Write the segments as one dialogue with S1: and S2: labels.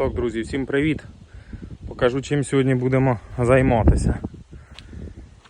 S1: Так, друзі, всім привіт! Покажу, чим сьогодні будемо займатися.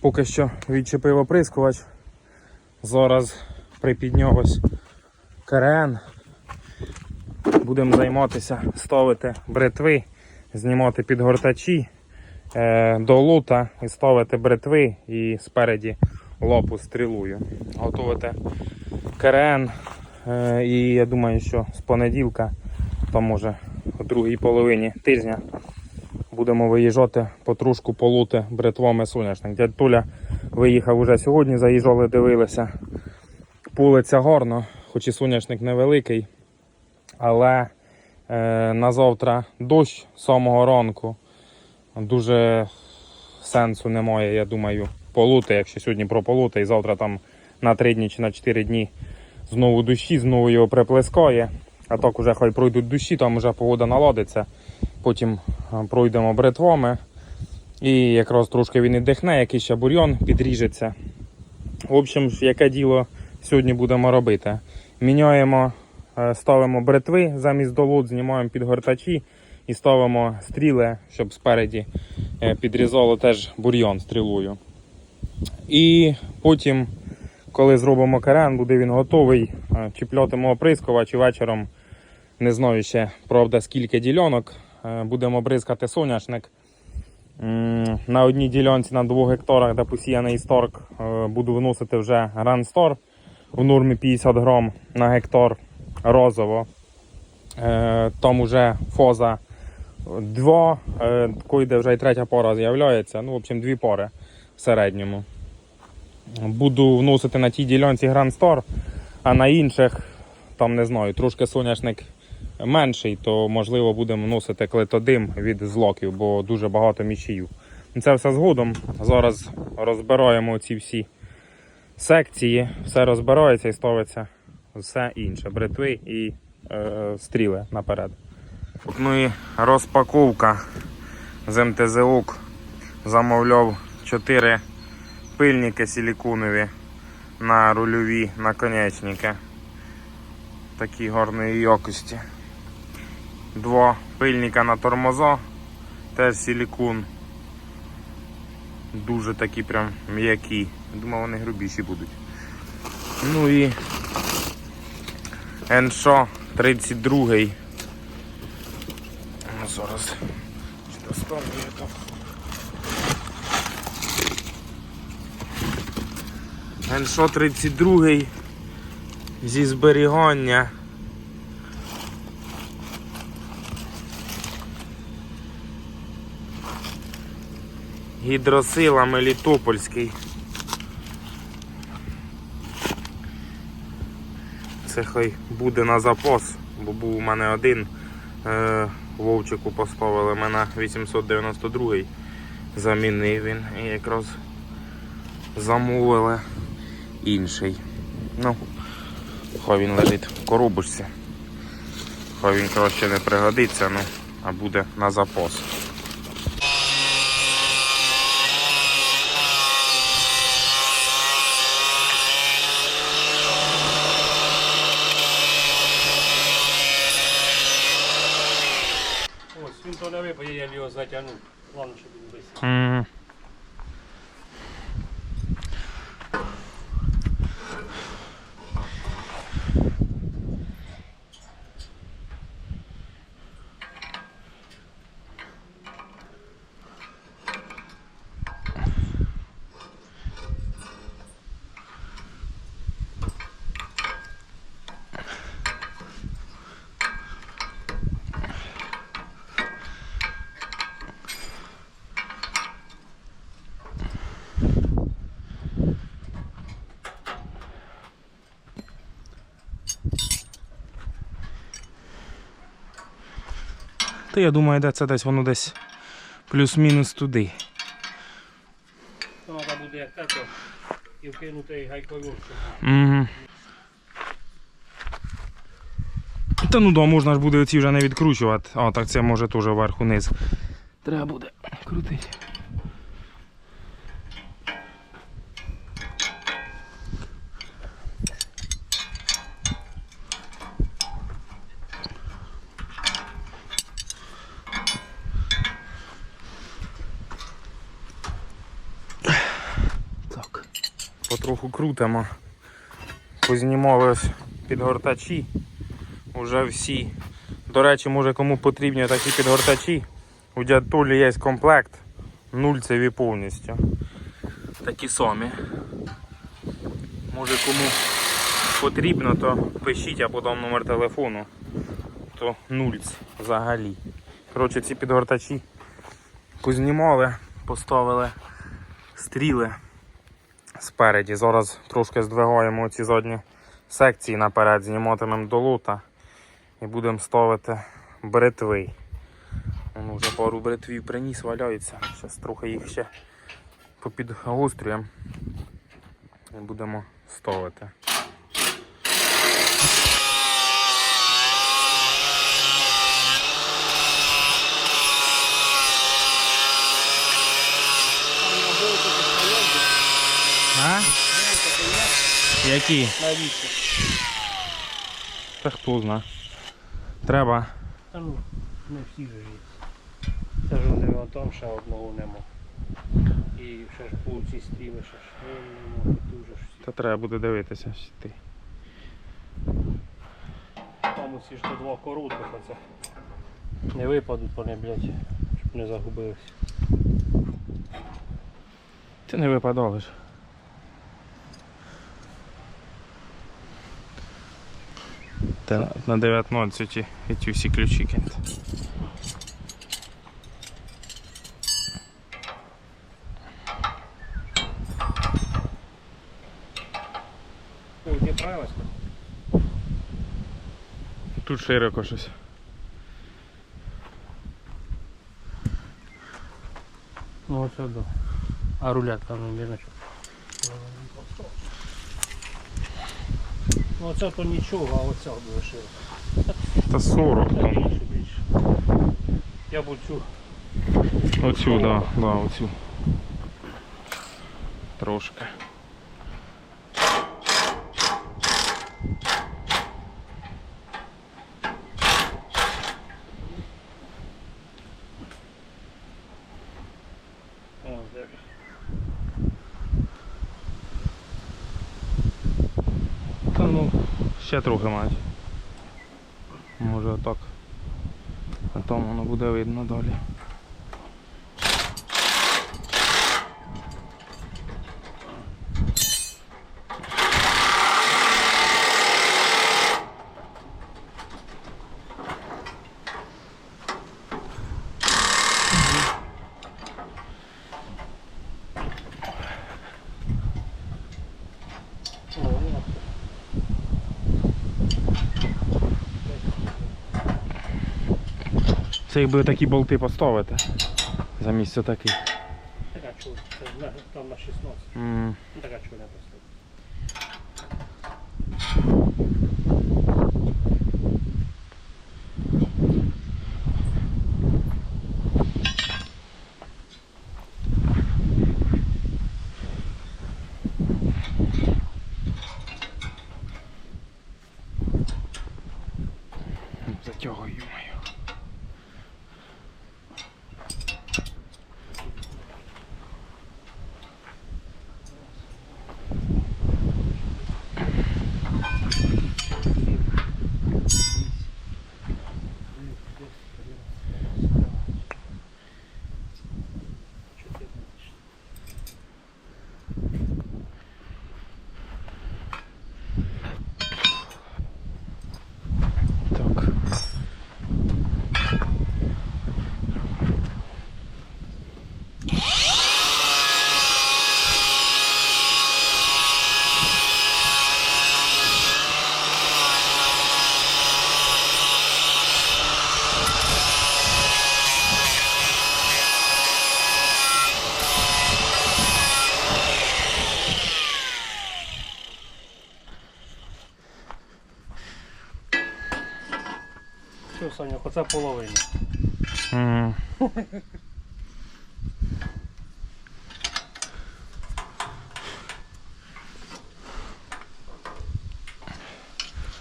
S1: Поки що відчепив оприскувач. Зараз припідняв ось КРН. Будемо займатися, ставити бритви, знімати підгортачі е, до лута і ставити бритви і спереді лопу стрілую. Готувати КРН. Е, і я думаю, що з понеділка, то може у другій половині тижня, будемо виїжджати потрушку полути бритвами соняшник. Дядь Туля виїхав уже сьогодні, заїжджали, дивилися. Пулиться гарно, хоч і соняшник невеликий, але е, на завтра дощ з самого ранку. Дуже сенсу немає, я думаю, полути, якщо сьогодні прополути, і завтра там на 3 дні чи на 4 дні знову дощі, знову його приплескає. А так уже хай пройдуть дощі, там вже погода наладиться. Потім пройдемо бритвами. І якраз трошки він і дихне, якийсь ще бур'йон підріжеться. В общем, яке діло сьогодні будемо робити? Міняємо, е, ставимо бритви замість долот, знімаємо підгортачі і ставимо стріли, щоб спереді е, підрізало теж бур'йон стрілою. І потім коли зробимо карен, буде він готовий. е, Чіплятимо оприскувач і вечором не знаю ще, правда, скільки ділянок. е, Будемо бризкати соняшник. На одній ділянці на 2 гектарах, де посіяний сторк, е, буду вносити вже Грандстор в нормі 50 грам на гектар розово. Е, Там вже фоза 2, такої вже і третя пора з'являється. Ну, в общем, дві пори в середньому буду вносити на тій ділянці Star, а на інших, там не знаю, трошки соняшник менший, то можливо будемо вносити клетодим від злоків, бо дуже багато мічів. Це все згодом. Зараз розбираємо ці всі секції, все розбирається і ставиться все інше. Бритви і е, стріли наперед. Ну і розпаковка з МТЗОК замовляв 4 пильники силіконові на рульові наконечники. Такі гарної якості. Два пильника на тормоза, теж силікон. Дуже такі прям м'які. Думав, вони грубіші будуть. Ну і НШО 32. Ну, зараз достану я то. НШО 32 зі зберігання. Гідросила Мелітопольський. Це хай буде на запас, бо був у мене один. Е, Вовчику поставили мене 892 замінив він і якраз замовили інший. Ну, хай він лежить в коробочці. Хай він краще не пригодиться, ну, а буде на запас.
S2: Він то не випаде, я його затягну. Ладно, щоб він висів.
S1: Та я думаю, де це десь воно десь плюс-мінус туди.
S2: Треба буде як так, і вкинути.
S1: Угу. Та ну да, можна ж буде оці вже не відкручувати. А, так це може теж вверху низ. Треба буде крутити. Трохи крутимо. Познімали підгортачі. Уже всі. До речі, може кому потрібні такі підгортачі. У дядулі є комплект. Нульцеві повністю. Такі самі. Може кому потрібно, то пишіть, а потім номер телефону. То нульц взагалі. Коротше, ці підгортачі познімали, поставили стріли спереді. Зараз трошки здвигаємо ці задні секції наперед, зніматимемо до лута і будемо ставити бритви. Вон вже пару бритвів приніс, валяється. Зараз трохи їх ще попідгострюємо і будемо ставити. А? Які?
S2: Навіщо?
S1: Та хто зна. Треба.
S2: Та ну, не всі же є. Це ж вони там ще одного нема. І ще ж по ці стріли ще ж нема, дуже ж всі.
S1: Та треба буде дивитися. що Ти.
S2: Там усі ж то два коротких оце. Не випадуть вони, блядь, щоб не загубились.
S1: Ти не випадалиш. Та на- на 19 і ці всі ключі
S2: правилось?
S1: Тут широко щось.
S2: Ну оце да. А рулятка ну не що. Ну оце то нічого, а оця лишила.
S1: Та 40
S2: Та
S1: там.
S2: більше, більше. Я б оцю.
S1: Оцю, да, да, оцю. Трошки.
S2: О, де.
S1: Та ну, ще трохи мають. Може отак. А там воно буде видно далі.
S2: О, ну,
S1: Це якби такі болти поставити. Замість таких.
S2: така це там на 16.
S1: М,
S2: Ну така не просто
S1: мою. Так.
S2: Все, Саня, оце половина.
S1: М,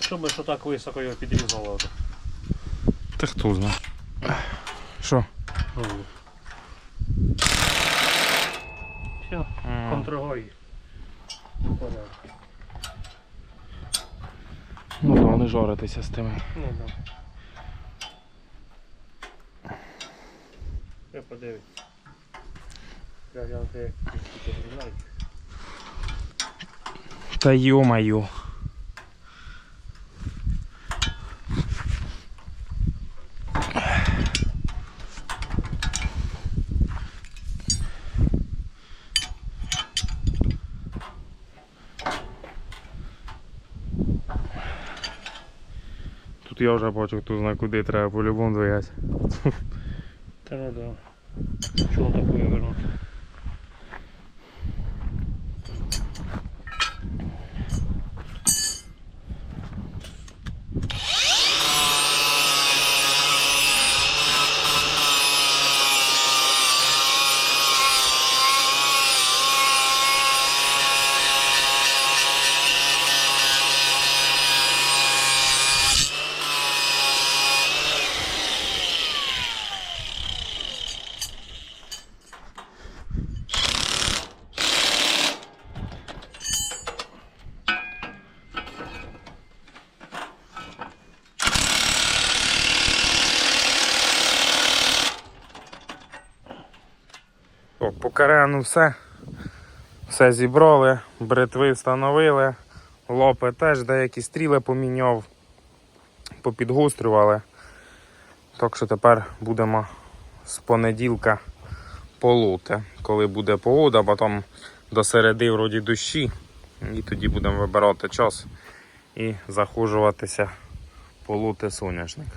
S2: Щоб ми що так високо його підрізало.
S1: Та хто знає. Що?
S2: Все,
S1: М,
S2: контрагой. Понял.
S1: Ну то вони жоритися з тими.
S2: Ну да. Я подивлюсь. Я глянути, як ці знають.
S1: Та йо-маю. Тут я вже бачу, хто знає куди треба по-любому двигати.
S2: Та ну да.
S1: Şurada koyuyorum. Карену все. Все зібрали, бритви встановили, лопи теж деякі стріли поміняв, попідгострювали. Так що тепер будемо з понеділка полоти. Коли буде погода, потім до середи вроді дощі. І тоді будемо вибирати час і захожуватися полоти соняшник.